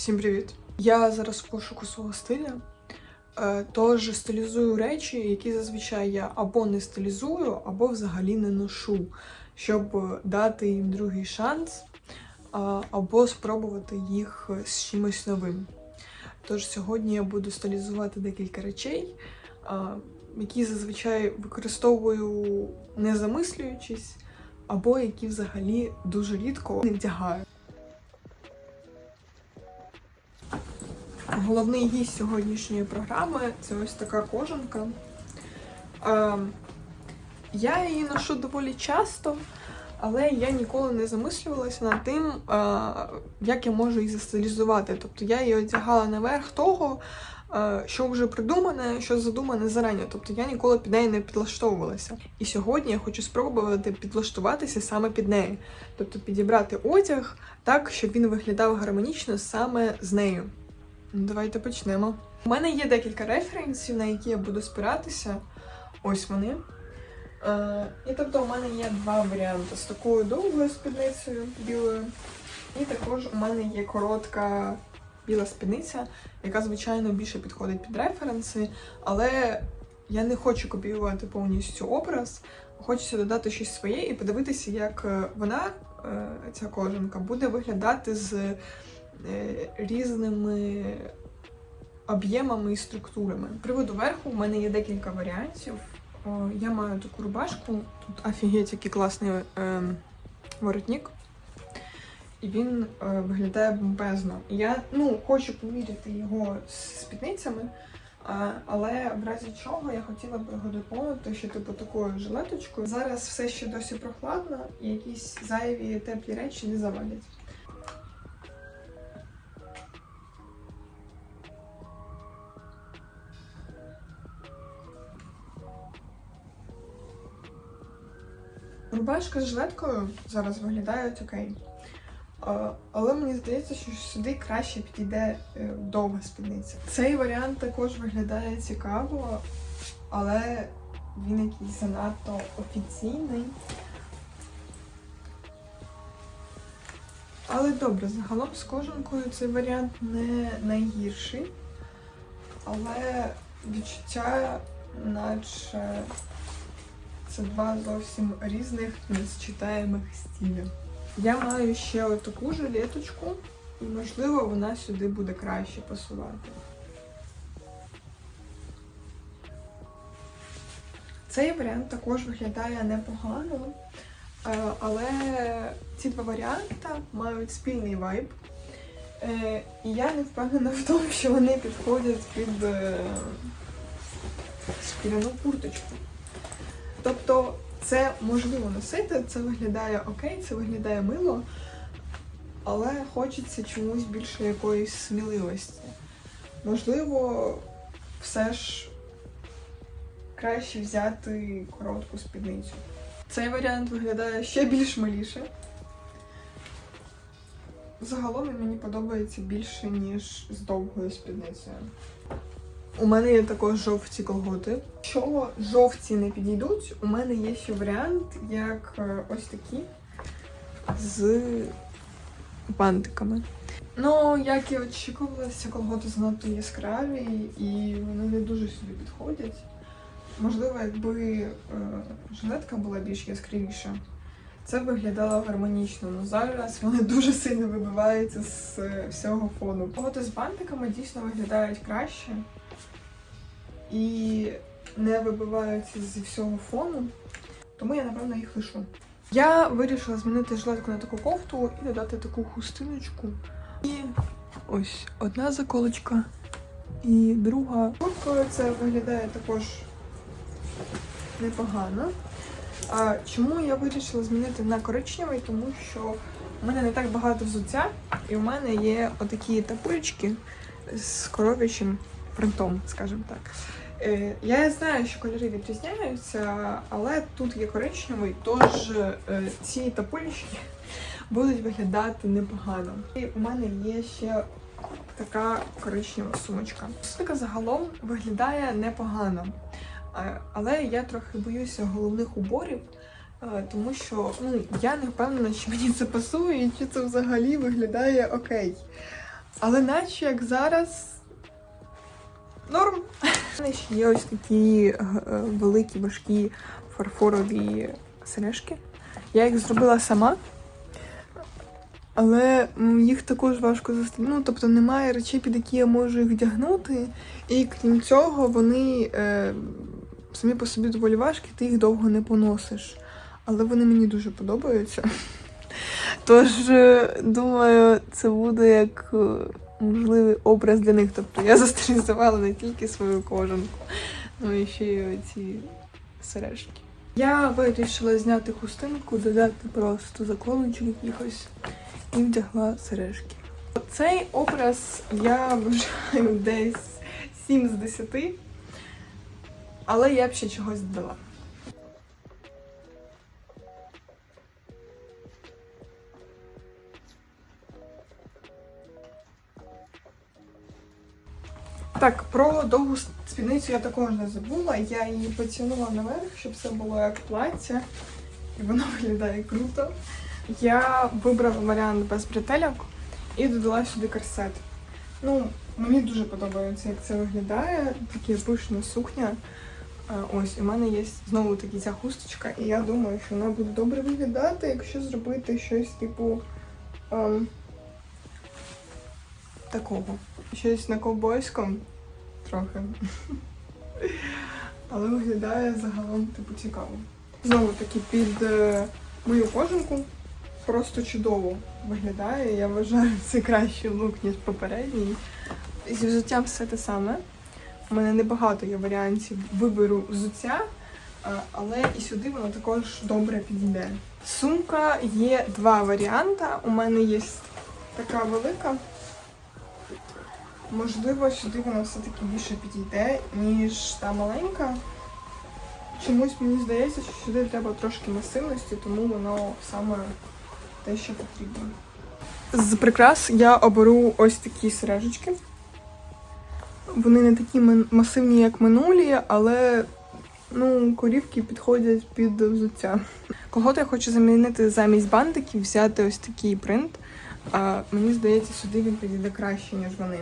Всім привіт! Я зараз в пошуку свого стиля. Е, Тож стилізую речі, які зазвичай я або не стилізую, або взагалі не ношу, щоб дати їм другий шанс, або спробувати їх з чимось новим. Тож сьогодні я буду стилізувати декілька речей, які зазвичай використовую не замислюючись, або які взагалі дуже рідко не вдягаю. Головний гість сьогоднішньої програми це ось така кожанка. Я її ношу доволі часто, але я ніколи не замислювалася над тим, як я можу її застилізувати. Тобто я її одягала наверх того, що вже придумане, що задумане зарані. Тобто я ніколи під неї не підлаштовувалася. І сьогодні я хочу спробувати підлаштуватися саме під неї. Тобто підібрати одяг так, щоб він виглядав гармонічно саме з нею. Давайте почнемо. У мене є декілька референсів, на які я буду спиратися. Ось вони. Е, і тобто у мене є два варіанти з такою довгою спідницею білою. І також у мене є коротка біла спідниця, яка, звичайно, більше підходить під референси, але я не хочу копіювати повністю образ. Хочеться додати щось своє і подивитися, як е, вона, е, ця кожанка, буде виглядати з різними об'ємами і структурами. Приводу верху в мене є декілька варіантів. Я маю таку рубашку, тут офігеть, який класний е, воротник. І він е, виглядає бомбезно. Я ну, хочу поміряти його з спідницями, а, але в разі чого я хотіла б його доповнити ще типу такою жилеточкою. Зараз все ще досі прохладно, і якісь зайві теплі речі не завадять. Рубашка з жилеткою зараз виглядають окей. Але мені здається, що сюди краще підійде е, довга спідниця. Цей варіант також виглядає цікаво, але він якийсь занадто офіційний. Але добре, загалом з кожанкою цей варіант не найгірший. Але відчуття, наче це два зовсім різних несчитаємих стилів. Я маю ще таку жилеточку, і можливо вона сюди буде краще пасувати. Цей варіант також виглядає непогано, е, але ці два варіанти мають спільний вайб. Е, І я не впевнена в тому, що вони підходять під е, шкіряну курточку. Тобто це можливо носити, це виглядає окей, це виглядає мило, але хочеться чомусь більше якоїсь сміливості. Можливо, все ж краще взяти коротку спідницю. Цей варіант виглядає ще більш миліше. Загалом мені подобається більше, ніж з довгою спідницею. У мене є також жовті колготи. Якщо жовті не підійдуть, у мене є ще варіант, як е, ось такі з бантиками. Ну, як і очікувалося, колготи занадто яскраві і вони не дуже собі підходять. Можливо, якби е, жилетка була більш яскравіша, це виглядало гармонічно. але зараз вони дуже сильно вибиваються з е, всього фону. Колготи з бантиками дійсно виглядають краще і не вибиваються зі всього фону, тому я, напевно, їх лишу. Я вирішила змінити жилетку на таку кофту і додати таку хустиночку. І ось одна заколочка і друга. Курткою це виглядає також непогано. А чому я вирішила змінити на коричневий? Тому що в мене не так багато взуття, і в мене є отакі тапулечки з коров'ячим принтом, скажімо так. Е, Я знаю, що кольори відрізняються, але тут є коричневий, тож е, ці тапулечки будуть виглядати непогано. І у мене є ще така коричнева сумочка. Сумка загалом виглядає непогано, Е, але я трохи боюся головних уборів. Тому що ну, я не впевнена, чи мені це пасує, і чи це взагалі виглядає окей. Але наче як зараз норм. Є ось такі е, великі важкі фарфорові сережки. Я їх зробила сама. Але їх також важко застелити. Ну, тобто немає речей, під які я можу їх вдягнути. І крім цього, вони е, самі по собі доволі важкі, ти їх довго не поносиш. Але вони мені дуже подобаються. Тож, е, думаю, це буде як е, можливий образ для них. Тобто я застилізувала не тільки свою кожанку, ну і ще й ці сережки. Я вирішила зняти хустинку, додати просто заколочок якихось і вдягла сережки. Цей образ я вважаю десь 7 з 10, але я б ще чогось додала. Так, про довгу спідницю я також не забула. Я її потягнула наверх, щоб це було як плаття, і воно виглядає круто. Я вибрала варіант без бретельок і додала сюди корсет. Ну, мені дуже подобається, як це виглядає. Таке пишна сукня. Ось, у мене є знову таки ця хусточка, і я думаю, що вона буде добре виглядати, якщо зробити щось типу ем, такого. Щось на ковбойському трохи. Але виглядає загалом типу цікаво. Знову таки під е, мою кожанку просто чудово виглядає. Я вважаю, це кращий лук, ніж попередній. Зі взуттям все те саме. У мене небагато є варіантів вибору взуття, але і сюди воно також добре підійде. Сумка є два варіанти. У мене є така велика. Можливо, сюди вона все-таки більше підійде, ніж та маленька. Чомусь мені здається, що сюди треба трошки масивності, тому воно саме те, що потрібно. З прикрас я оберу ось такі сережечки. Вони не такі масивні, як минулі, але ну, корівки підходять під взуття. Кого-то я хочу замінити замість бантиків, взяти ось такий принт. А, мені здається, сюди він підійде краще, ніж вони.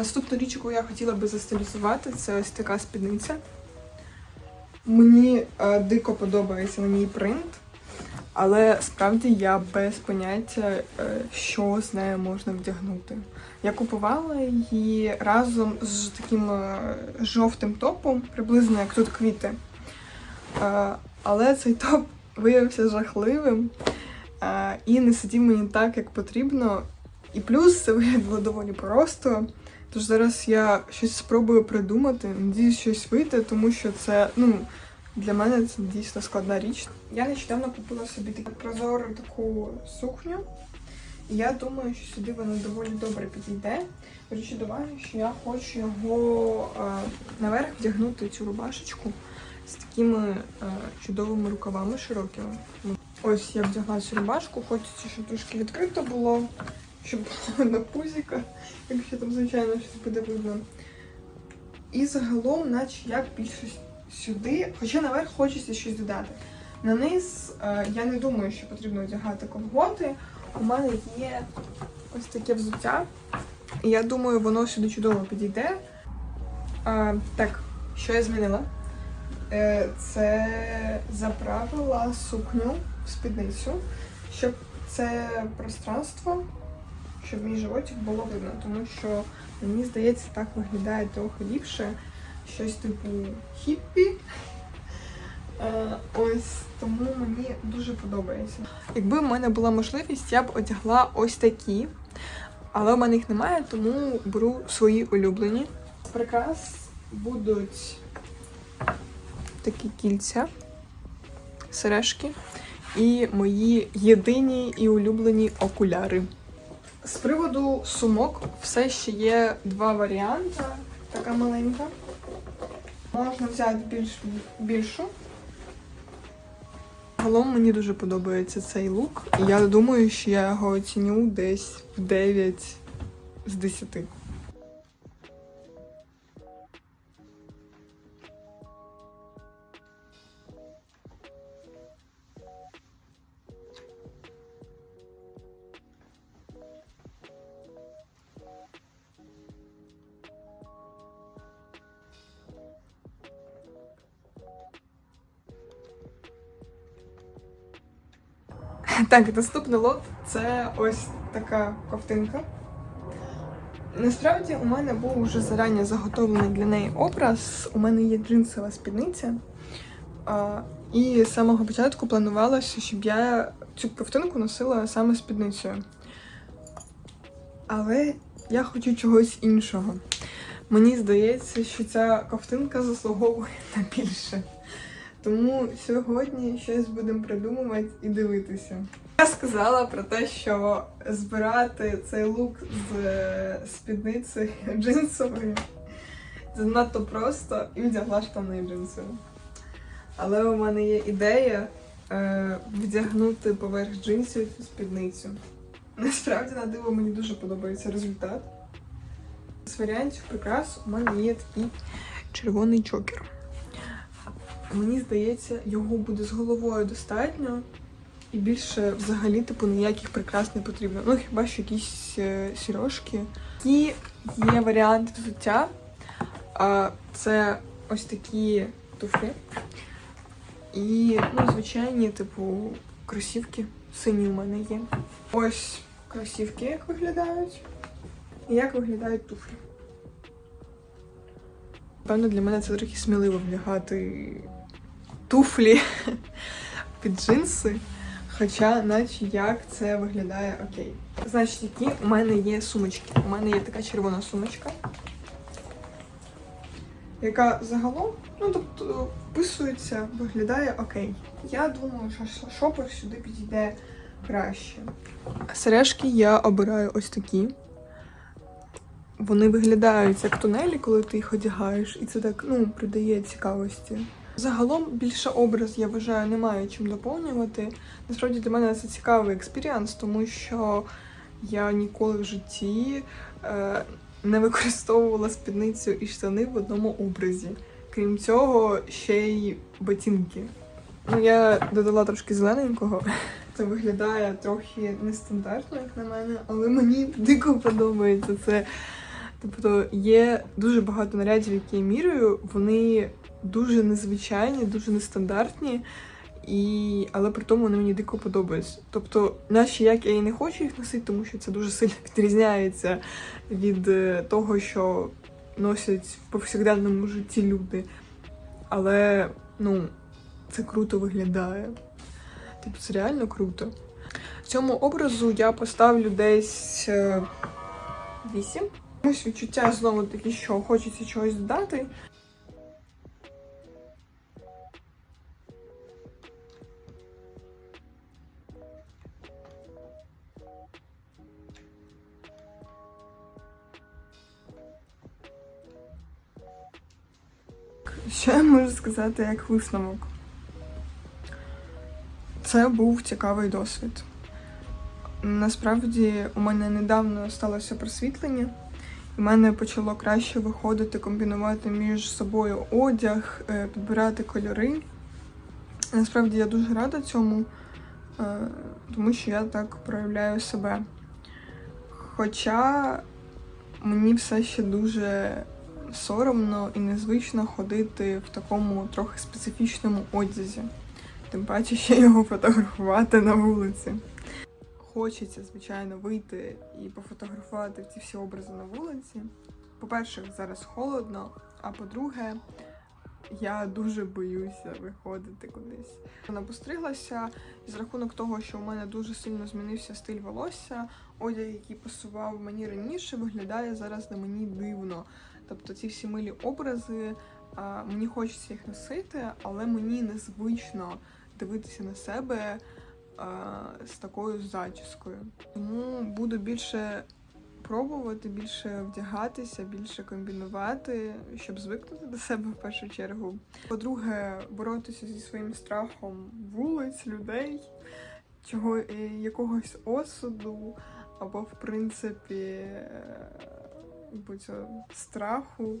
Наступну річ, яку я хотіла би застилізувати, це ось така спідниця. Мені е, дико подобається на ній принт, але справді я без поняття, е, що з нею можна вдягнути. Я купувала її разом з таким е, жовтим топом, приблизно як тут квіти. Е, але цей топ виявився жахливим е, і не сидів мені так, як потрібно. І плюс це виглядало доволі просто. Тож зараз я щось спробую придумати, надіюсь, щось вийде, тому що це, ну, для мене це дійсно складна річ. Я нещодавно купила собі таку прозору таку сукню. І я думаю, що сюди вона доволі добре підійде. Речі до уваги, що я хочу його е, наверх вдягнути цю рубашечку з такими е, чудовими рукавами широкими. Ось я вдягла цю рубашку, хочеться, щоб трошки відкрито було, щоб було на пузіка, якщо там, звичайно, щось буде видно. І загалом, наче як більше сюди, хоча наверх хочеться щось додати. На низ е, я не думаю, що потрібно одягати колготи. У мене є ось таке взуття. І я думаю, воно сюди чудово підійде. А, так, що я змінила? Е, це заправила сукню в спідницю, щоб це пространство, щоб мій животик було видно, тому що мені здається, так виглядає трохи ліпше. Щось типу хіппі. Е, ось тому мені дуже подобається. Якби в мене була можливість, я б одягла ось такі, але в мене їх немає, тому беру свої улюблені. Прикрас будуть такі кільця, сережки і мої єдині і улюблені окуляри. З приводу сумок все ще є два варіанти. Така маленька. Можна взяти більш, більшу. Загалом мені дуже подобається цей лук. Я думаю, що я його оціню десь в 9 з 10. Так, наступний лот це ось така ковтинка. Насправді у мене був вже зарані заготовлений для неї образ. У мене є джинсова спідниця. І з самого початку планувалося, щоб я цю ковтинку носила саме спідницею. Але я хочу чогось іншого. Мені здається, що ця ковтинка заслуговує на більше. Тому сьогодні щось будемо придумувати і дивитися. Я сказала про те, що збирати цей лук з е, спідницею джинсовою занадто просто і вдягла штани джинсові. Але у мене є ідея е, вдягнути поверх джинсів цю спідницю. Насправді, на диво, мені дуже подобається результат. З варіантів прикрас у мене є такий червоний чокер. Мені здається, його буде з головою достатньо. І більше взагалі, типу, ніяких прикрас не потрібно. Ну, хіба що якісь е, сірожки. І є варіант взуття. Це ось такі туфлі. І, ну, звичайні, типу, кросівки. Сині у мене є. Ось кросівки як виглядають. І як виглядають туфлі. Певно, для мене це трохи сміливо вдягати туфлі під джинси. Хоча, наче як це виглядає окей. Значить, які у мене є сумочки. У мене є така червона сумочка, яка загалом, ну тобто, вписується, виглядає окей. Я думаю, що шопер сюди підійде краще. Сережки я обираю ось такі. Вони виглядають як тунелі, коли ти їх одягаєш, і це так ну, придає цікавості. Загалом більше образ, я вважаю, немає чим доповнювати. Насправді для мене це цікавий експіріанс, тому що я ніколи в житті е, не використовувала спідницю і штани в одному образі. Крім цього, ще й ботинки. Ну, я додала трошки зелененького. Це виглядає трохи нестандартно, як на мене, але мені дико подобається це. Тобто є дуже багато нарядів, які я міряю, вони дуже незвичайні, дуже нестандартні, і... але при тому вони мені дико подобаються. Тобто, наче як я і не хочу їх носити, тому що це дуже сильно відрізняється від е, того, що носять в повсякденному житті люди. Але ну, це круто виглядає. Тобто це реально круто. Цьому образу я поставлю десь е, 8. Ось відчуття знову такі, що хочеться чогось додати. Що я можу сказати як висновок? Це був цікавий досвід. Насправді у мене недавно сталося просвітлення, і в мене почало краще виходити, комбінувати між собою одяг, е, підбирати кольори. Насправді я дуже рада цьому, е, тому що я так проявляю себе. Хоча мені все ще дуже соромно і незвично ходити в такому трохи специфічному одязі. Тим паче ще його фотографувати на вулиці. Хочеться, звичайно, вийти і пофотографувати ці всі образи на вулиці. По-перше, зараз холодно, а по-друге, я дуже боюся виходити кудись. Вона постриглася, з рахунок того, що у мене дуже сильно змінився стиль волосся, одяг, який пасував мені раніше, виглядає зараз на мені дивно. Тобто ці всі милі образи, мені хочеться їх носити, але мені незвично дивитися на себе з такою зачіскою. Тому буду більше пробувати, більше вдягатися, більше комбінувати, щоб звикнути до себе в першу чергу. По-друге, боротися зі своїм страхом вулиць, людей, чого якогось осуду. або, в принципі, е, будь-то страху,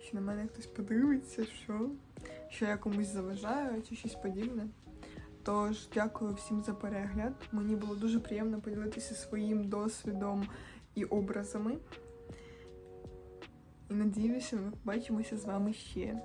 що на мене хтось подивиться, що, що я комусь заважаю чи щось подібне. Тож дякую всім за перегляд. Мені було дуже приємно поділитися своїм досвідом і образами. І надіюся, ми побачимося з вами ще.